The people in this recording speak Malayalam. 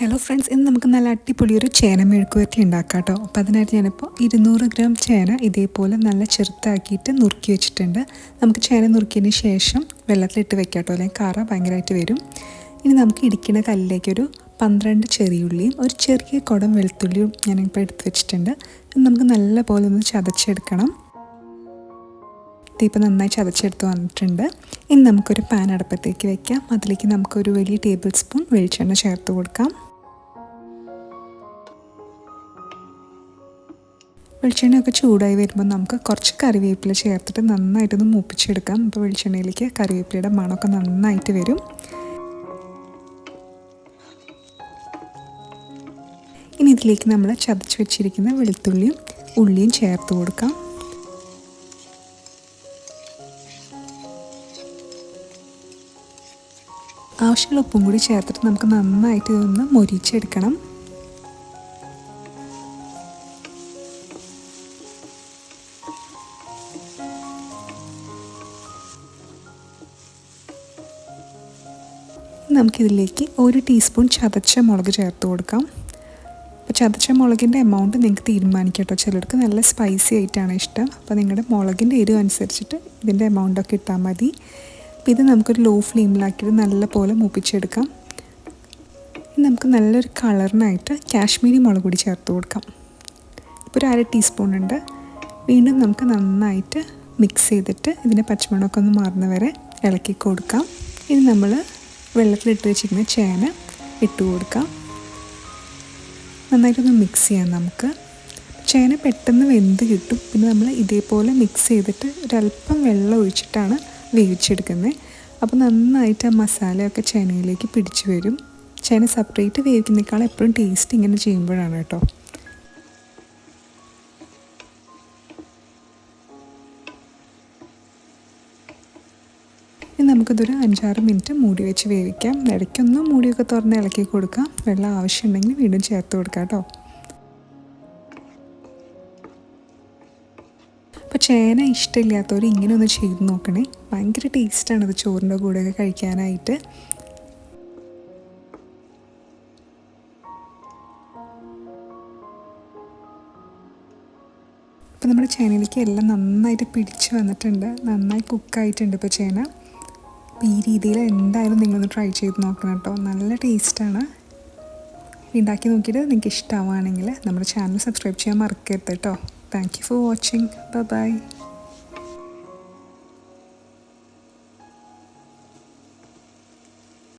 ഹലോ ഫ്രണ്ട്സ് ഇന്ന് നമുക്ക് നല്ല അടിപൊളി ഒരു ചേന മെഴുക്കുവരട്ടി ഉണ്ടാക്കാം കേട്ടോ അപ്പോൾ അതിനായിട്ട് ഞാനിപ്പോൾ ഇരുന്നൂറ് ഗ്രാം ചേന ഇതേപോലെ നല്ല ചെറുത്താക്കിയിട്ട് നുറുക്കി വെച്ചിട്ടുണ്ട്. നമുക്ക് ചേന നുറുക്കിയതിന് ശേഷം വെള്ളത്തിലിട്ട് വെക്കാം കേട്ടോ അല്ലെങ്കിൽ കറ ഭയങ്കരമായിട്ട് വരും. ഇനി നമുക്ക് ഇടിക്കുന്ന കല്ലിലേക്കൊരു പന്ത്രണ്ട് ചെറിയുള്ളിയും ഒരു ചെറിയ കുടം വെളുത്തുള്ളിയും ഞാനിപ്പോൾ എടുത്ത് വെച്ചിട്ടുണ്ട്. നമുക്ക് നല്ല പോലെ ഒന്ന് ചതച്ചെടുക്കണം. ഇപ്പോൾ നന്നായി ചതച്ചെടുത്ത് വന്നിട്ടുണ്ട്. ഇനി നമുക്കൊരു പാൻ അടുപ്പത്തേക്ക് വെക്കാം. അതിലേക്ക് നമുക്കൊരു വലിയ ടേബിൾ സ്പൂൺ വെളിച്ചെണ്ണ ചേർത്ത് കൊടുക്കാം. വെളിച്ചെണ്ണയൊക്കെ ചൂടായി വരുമ്പോൾ നമുക്ക് കുറച്ച് കറിവേപ്പില ചേർത്തിട്ട് നന്നായിട്ടൊന്ന് മൂപ്പിച്ചെടുക്കാം. അപ്പോൾ വെളിച്ചെണ്ണയിലേക്ക് കറിവേപ്പിലയുടെ മണമൊക്കെ നന്നായിട്ട് വരും. ഇനി ഇതിലേക്ക് നമ്മൾ ചതച്ച് വെച്ചിരിക്കുന്ന വെളുത്തുള്ളിയും ഉള്ളിയും ചേർത്ത് കൊടുക്കാം. ആവശ്യമുള്ള ഉപ്പും കൂടി ചേർത്തിട്ട് നമുക്ക് നന്നായിട്ട് ഇതൊന്ന് മൊരിച്ചെടുക്കണം. നമുക്കിതിലേക്ക് ഒരു ടീസ്പൂൺ ചതച്ച മുളക് ചേർത്ത് കൊടുക്കാം. അപ്പോൾ ചതച്ച മുളകിന്റെ എമൗണ്ട് നിങ്ങൾക്ക് തീരുമാനിക്കാം കേട്ടോ. ചിലർക്ക് നല്ല സ്പൈസി ആയിട്ടാണ് ഇഷ്ടം. അപ്പോൾ നിങ്ങളുടെ മുളകിന്റെ എരിവ് അനുസരിച്ചിട്ട് ഇതിന്റെ എമൗണ്ടൊക്കെ ഇട്ടാൽ മതി. അപ്പോൾ ഇത് നമുക്കൊരു ലോ ഫ്ലെയിമിലാക്കിയിട്ട് നല്ല പോലെ മൂപ്പിച്ചെടുക്കാം നമുക്ക് നല്ലൊരു കളറിനായിട്ട് കാശ്മീരി മുളക് പൊടി ചേർത്ത് കൊടുക്കാം. ഇപ്പോൾ ഒരു അര ടീസ്പൂൺ ഉണ്ട്. വീണ്ടും നമുക്ക് നന്നായിട്ട് മിക്സ് ചെയ്തിട്ട് ഇതിന്റെ പച്ചമുളകൊക്കെ ഒന്ന് മാറുന്ന വരെ ഇളക്കി കൊടുക്കാം. ഇനി നമ്മൾ വെള്ളത്തിലിട്ട് വെച്ചിരുന്ന ചേന ഇട്ട് കൊടുക്കാം. നന്നായിട്ടൊന്ന് മിക്സ് ചെയ്യാം നമുക്ക്. ചേന പെട്ടെന്ന് വെന്ത് കിട്ടും. പിന്നെ നമ്മൾ ഇതേപോലെ മിക്സ് ചെയ്തിട്ട് ഒരല്പം വെള്ളം ഒഴിച്ചിട്ടാണ് വേവിച്ചെടുക്കുന്നത്. അപ്പോൾ നന്നായിട്ട് ആ മസാലയൊക്കെ ചേനയിലേക്ക് പിടിച്ചു വരും. ചേന സെപ്പറേറ്റ് വേവിക്കുന്നേക്കാൾ എപ്പോഴും ടേസ്റ്റ് ഇങ്ങനെ ചെയ്യുമ്പോഴാണ് കേട്ടോ. നമുക്കിതൊരു അഞ്ചാറ് മിനിറ്റ് മൂടി വെച്ച് വേവിക്കാം. ഇടയ്ക്കൊന്ന് മൂടിയൊക്കെ തുറന്ന് ഇളക്കി കൊടുക്കാം. വെള്ളം ആവശ്യമുണ്ടെങ്കിൽ വീണ്ടും ചേർത്ത് കൊടുക്കാം കേട്ടോ. അപ്പോൾ ചേന ഇഷ്ടമില്ലാത്തവർ ഇങ്ങനെ ഒന്ന് ചെയ്ത് നോക്കണേ. ഭയങ്കര ടേസ്റ്റാണ് ഇത് ചോറിന്റെ കൂടെയൊക്കെ കഴിക്കാനായിട്ട്. അപ്പോൾ നമ്മുടെ ചേനയിലേക്ക് എല്ലാം നന്നായിട്ട് പിടിച്ച് വന്നിട്ടുണ്ട്. നന്നായി കുക്കായിട്ടുണ്ട് ഇപ്പോൾ ചേന. അപ്പോൾ ഈ രീതിയിൽ എന്തായാലും നിങ്ങളൊന്ന് ട്രൈ ചെയ്ത് നോക്കണം കേട്ടോ. നല്ല ടേസ്റ്റാണ് ഉണ്ടാക്കി നോക്കിയിട്ട് നിങ്ങൾക്ക് ഇഷ്ടമാവുകയാണെങ്കിൽ നമ്മുടെ ചാനൽ സബ്സ്ക്രൈബ് ചെയ്യാൻ മറക്കരുത് കേട്ടോ. Thank you for watching bye